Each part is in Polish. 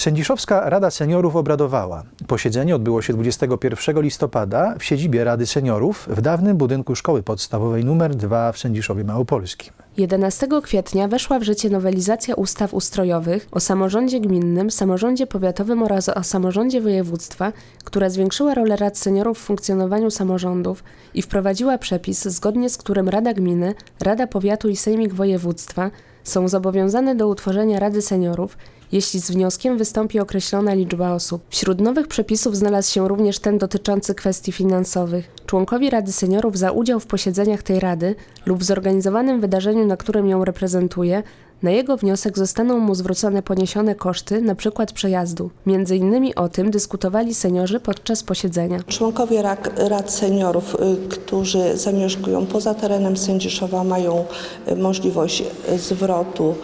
Sędziszowska Rada Seniorów obradowała. Posiedzenie odbyło się 21 listopada w siedzibie Rady Seniorów w dawnym budynku Szkoły Podstawowej nr 2 w Sędziszowie Małopolskim. 11 kwietnia weszła w życie nowelizacja ustaw ustrojowych o samorządzie gminnym, samorządzie powiatowym oraz o samorządzie województwa, która zwiększyła rolę rad seniorów w funkcjonowaniu samorządów i wprowadziła przepis, zgodnie z którym Rada Gminy, Rada Powiatu i Sejmik Województwa są zobowiązane do utworzenia Rady Seniorów, jeśli z wnioskiem wystąpi określona liczba osób. Wśród nowych przepisów znalazł się również ten dotyczący kwestii finansowych. Członkowi Rady Seniorów za udział w posiedzeniach tej Rady lub w zorganizowanym wydarzeniu, na którym ją reprezentuje, na jego wniosek zostaną mu zwrócone poniesione koszty, np. przejazdu. Między innymi o tym dyskutowali seniorzy podczas posiedzenia. Członkowie rad, seniorów, y, którzy zamieszkują poza terenem Sędziszowa, mają y, możliwość y, zwrotu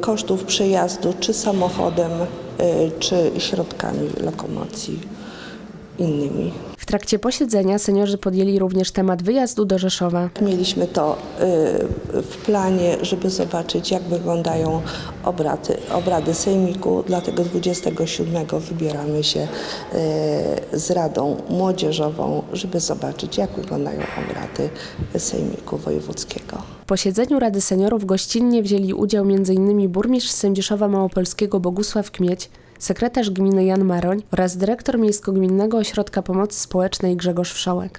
kosztów przejazdu czy samochodem, czy środkami lokomocji innymi. W trakcie posiedzenia seniorzy podjęli również temat wyjazdu do Rzeszowa. Mieliśmy to y, w planie, żeby zobaczyć, jak wyglądają obrady, obrady Sejmiku, dlatego 27 wybieramy się y, z Radą Młodzieżową, żeby zobaczyć, jak wyglądają obrady Sejmiku Wojewódzkiego. W posiedzeniu Rady Seniorów gościnnie wzięli udział m.in. burmistrz Sędziszowa Małopolskiego Bogusław Kmieć, sekretarz gminy Jan Maroń oraz dyrektor Miejsko-Gminnego Ośrodka Pomocy Społecznej Grzegorz Wszołek.